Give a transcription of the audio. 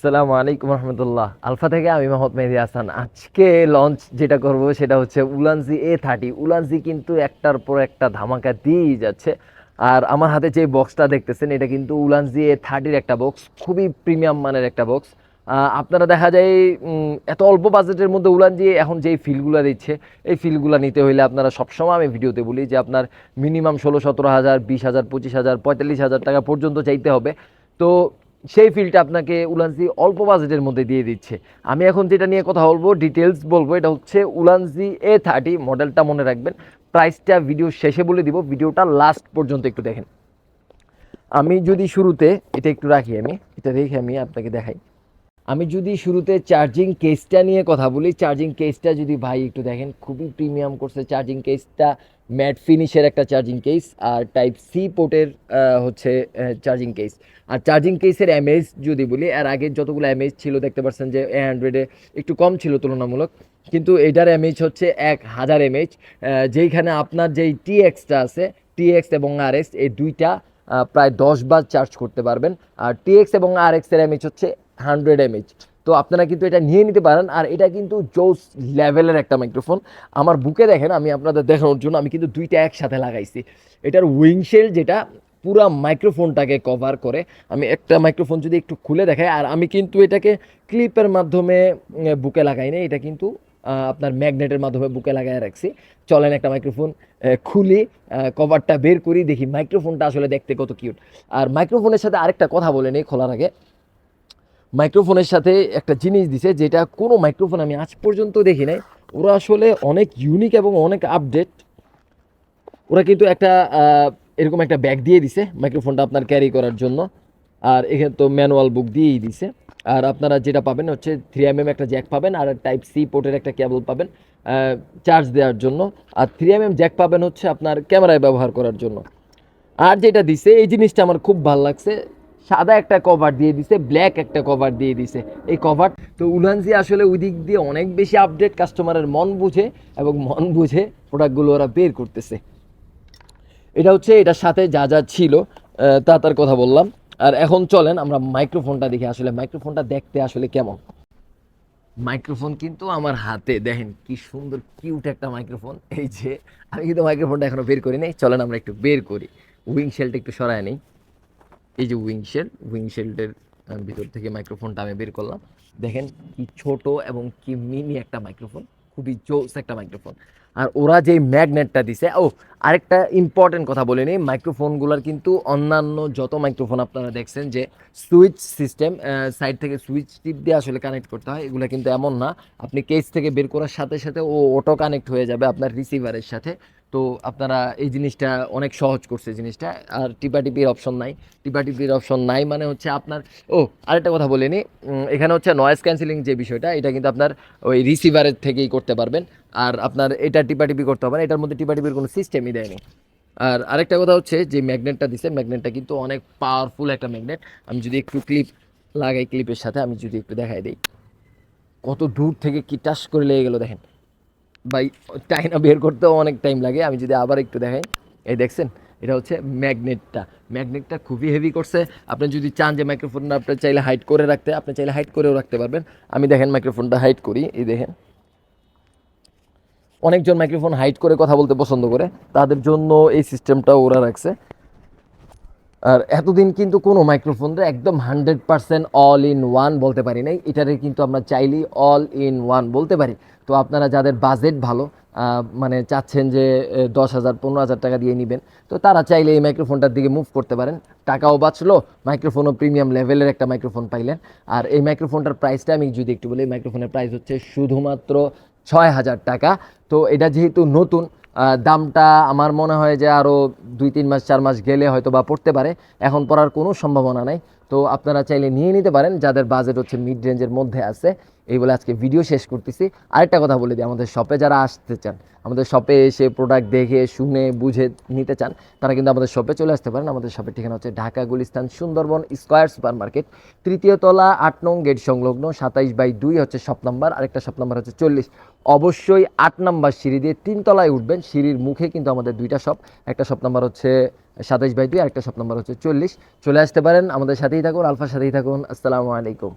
আসসালামু আলাইকুম রহমতুল্লাহ। আলফা থেকে আমি মোহাম্মদ মেহেদি হাসান। আজকে লঞ্চ যেটা করব সেটা হচ্ছে উলানজি এ থার্টি উলানজি কিন্তু একটার পর একটা ধামাকা দিয়েই যাচ্ছে। আর আমার হাতে যে বক্সটা দেখতেছেন, এটা কিন্তু উলানজি এ থার্টির একটা বক্স খুবই প্রিমিয়াম মানের একটা বক্স আপনারা দেখা যায় এত অল্প বাজেটের মধ্যে উলানজি এখন যেই ফিলগুলো দিচ্ছে, এই ফিলগুলো নিতে হইলে আপনারা সবসময় আমি ভিডিওতে বলি যে আপনার মিনিমাম ষোলো, সতেরো হাজার, বিশ হাজার, পঁচিশ হাজার, পঁয়তাল্লিশ হাজার টাকা পর্যন্ত চাইতে হবে। তো সেই ফিল্ডটা আপনাকে উলানজি অল্প বাজেটের মধ্যে দিয়ে দিচ্ছে। আমি এখন যেটা নিয়ে কথা বলব ডিটেলস বলব, এটা হচ্ছে উলানজি এ থার্টি মডেলটা মনে রাখবেন। প্রাইসটা ভিডিও শেষে বলে দিব ভিডিওটা লাস্ট পর্যন্ত একটু দেখেন। আমি যদি শুরুতে, এটা একটু রাখি আমি, এটা দেখে আমি আপনাকে দেখাই। আমি যদি শুরুতে চার্জিং কেসটা নিয়ে কথা বলি চার্জিং কেসটা যদি ভাই একটু দেখেন, খুবই প্রিমিয়াম করছে চার্জিং কেসটা ম্যাট ফিনিশের একটা চার্জিং কেস আর টাইপ সি পোর্টের হচ্ছে চার্জিং কেস আর চার্জিং কেসের এমএজ যদি বলি আর আগে যতগুলো এমএজ ছিল দেখতে পাচ্ছেন যে এ হান্ড্রেডে একটু কম ছিল তুলনামূলক, কিন্তু এটার এমএইচ হচ্ছে এক হাজার এমএইচ যেইখানে আপনার যেই টি এক্সটা আছে টি এক্স এবং আর এক্স এই দুইটা প্রায় দশ বার চার্জ করতে পারবেন। আর টিএক্স এবং আর এক্সের এমএইচ হচ্ছে হান্ড্রেড এমএইচ। তো আপনারা কিন্তু এটা নিয়ে নিতে পারেন, আর এটা কিন্তু জোস লেভেলের একটা মাইক্রোফোন। আমার বুকে দেখেন, আমি আপনাদের দেখানোর জন্য আমি কিন্তু দুইটা একসাথে লাগাইছি। এটার উইংশেল যেটা, পুরো মাইক্রোফোনটাকে কভার করে। আমি একটা মাইক্রোফোন যদি একটু খুলে দেখাই, আর আমি কিন্তু এটাকে ক্লিপের মাধ্যমে বুকে লাগাই না এটা কিন্তু আপনার ম্যাগনেটের মাধ্যমে বুকে লাগায় রাখছি। চলেন একটা মাইক্রোফোন খুলি কভারটা বের করি, দেখি মাইক্রোফোনটা আসলে দেখতে কত কিউট। আর মাইক্রোফোনের সাথে আরেকটা কথা বলে নিই, খোলার আগে। মাইক্রোফোনের সাথে একটা জিনিস দিছে, যেটা কোনো মাইক্রোফোন আমি আজ পর্যন্ত দেখি নাই। ওরা আসলে অনেক ইউনিক এবং অনেক আপডেট ওরা কিন্তু একটা এরকম একটা ব্যাগ দিয়ে দিছে মাইক্রোফোনটা আপনার ক্যারি করার জন্য। আর এখানে তো ম্যানুয়াল বুক দিয়েই দিছে। আর আপনারা যেটা পাবেন হচ্ছে থ্রি এম একটা জ্যাক পাবেন আর টাইপ সি পোর্টের একটা কেবল পাবেন চার্জ দেওয়ার জন্য। আর থ্রি এম জ্যাক পাবেন হচ্ছে আপনার ক্যামেরায় ব্যবহার করার জন্য। আর যেটা দিছে, এই জিনিসটা আমার খুব ভালো লাগছে। সাদা একটা কভার দিয়ে দিছে ব্ল্যাক একটা কভার দিয়ে দিছে। এই কভার তো উলানজি আসলে ওই দিক দিয়ে অনেক বেশি আপডেট কাস্টমারের মন বুঝে এবং মন বুঝে প্রোডাক্টগুলো ওরা বের করতেছে। এটা হচ্ছে এটার সাথে যা যা ছিল তা তার কথা বললাম। আর এখন চলেন আমরা মাইক্রোফোনটা দেখি আসলে মাইক্রোফোনটা দেখতে আসলে কেমন? মাইক্রোফোন কিন্তু আমার হাতে দেখেন কি সুন্দর কিউট একটা মাইক্রোফোন এই যে আমি কিন্তু মাইক্রোফোনটা এখনও বের করি নাই। চলেন আমরা একটু বের করি। উইংশেলটা একটু সরায় নেই। এই যে উইংশেল উইংশেল্টের ভিতর থেকে মাইক্রোফোনটা আমি বের করলাম। দেখেন কি ছোট এবং কি মিনি একটা মাইক্রোফোন খুবই জোস একটা মাইক্রোফোন আর ওরা যে ম্যাগনেটটা দিছে, ও, আরেকটা ইম্পর্টেন্ট কথা বলে নিই মাইক্রোফোনগুলোর কিন্তু অন্যান্য যত মাইক্রোফোন আপনারা দেখছেন যে সুইচ সিস্টেম সাইড থেকে সুইচ টিপ দিয়ে আসলে কানেক্ট করতে হয়, এগুলো কিন্তু এমন না। আপনি কেস থেকে বের করার সাথে সাথে ও অটো কানেক্ট হয়ে যাবে আপনার রিসিভারের সাথে। তো আপনারা এই জিনিসটা অনেক সহজ করছে জিনিসটা। আর টিপাটিপির অপশন নাই। টিপাটিপির অপশন নাই মানে হচ্ছে আপনার ও, আরেকটা কথা বলে নিই এখানে হচ্ছে নয়েজ ক্যান্সেলিং যে বিষয়টা, এটা কিন্তু আপনার ওই রিসিভারের থেকেই করতে পারবেন। আর আপনার এটা টিপাটিপি করতে হবে না, এটার মধ্যে টিপাটিপির কোনো সিস্টেমই দেয়নি। আর আরেকটা কথা হচ্ছে যে ম্যাগনেটটা দিছে ম্যাগনেটটা কিন্তু অনেক পাওয়ারফুল একটা ম্যাগনেট আমি যদি একটু ক্লিপ লাগাই ক্লিপের সাথে, আমি যদি একটু দেখাই দিই। কত দূর থেকে কি টাস করে লেগে গেল দেখেন। বাই টাইনা বের করতেও অনেক টাইম লাগে। আমি যদি আবার একটু দেখাই। এই দেখছেন, এটা হচ্ছে ম্যাগনেটটা। ম্যাগনেটটা খুবই হেভি করছে। আপনি যদি চান যে মাইক্রোফোনটা আপনি চাইলে হাইট করে রাখতে, আপনি চাইলে হাইট করেও রাখতে পারবেন। আমি দেখেন মাইক্রোফোনটা হাইট করি। এই দেখেন। অনেকজন মাইক্রোফোন হাইট করে কথা বলতে পছন্দ করে। তাদের জন্য এই সিস্টেমটা ওরা রাখছে। আর এতদিন কিন্তু কোনো মাইক্রোফোনটা একদম hundred percent all in one বলতে পারি নাই। এটারে কিন্তু আমরা চাইলেই অল ইন ওয়ান বলতে পারি। তো আপনারা যাদের বাজেট ভালো মানে চাচ্ছেন যে দশ হাজার, পনেরো হাজার টাকা দিয়ে নেবেন, তো তারা চাইলে এই মাইক্রোফোনটার দিকে মুভ করতে পারেন। টাকাও বাঁচলো মাইক্রোফোনও প্রিমিয়াম লেভেলের একটা মাইক্রোফোন পাইলেন। আর এই মাইক্রোফোনটার প্রাইসটা আমি যদি একটু বলি মাইক্রোফোনের প্রাইস হচ্ছে শুধুমাত্র ছয় হাজার টাকা। তো এটা যেহেতু নতুন দামটা আমার মনে হয় যে আরও দুই, তিন মাস, চার মাস গেলে হয়তো বা পড়তে পারে। এখন পড়ার কোনো সম্ভাবনা নাই। তো আপনারা চাইলে নিয়ে নিতে পারেন, যাদের বাজেট হচ্ছে মিড রেঞ্জের মধ্যে আছে। এই বলে আজকে ভিডিও শেষ করতেছি। আরেকটা কথা বলে দিই, আমাদের শপে যারা আসতে চান, আমাদের শপে এসে প্রোডাক্ট দেখে, শুনে, বুঝে নিতে চান, তারা কিন্তু আমাদের শপে চলে আসতে পারেন। আমাদের শপের ঠিকানা হচ্ছে Dhaka, Gulistan, Sundarban square super market. তৃতীয় তলা, আট নং গেট সংলগ্ন, সাতাইশ বাই দুই হচ্ছে শপ নাম্বার আরেকটা শপ নাম্বার হচ্ছে চল্লিশ। অবশ্যই আট নাম্বার সিঁড়ি দিয়ে তিন তলায় উঠবেন, সিঁড়ির মুখে কিন্তু আমাদের দুইটা শপ একটা শপ নাম্বার হচ্ছে সাতাইশ বাই দুই, আরেকটা শপ নাম্বার হচ্ছে চল্লিশ। চলে আসতে পারেন, আমাদের সাথেই থাকুন, আলফার সাথেই থাকুন, আসসালামু আলাইকুম।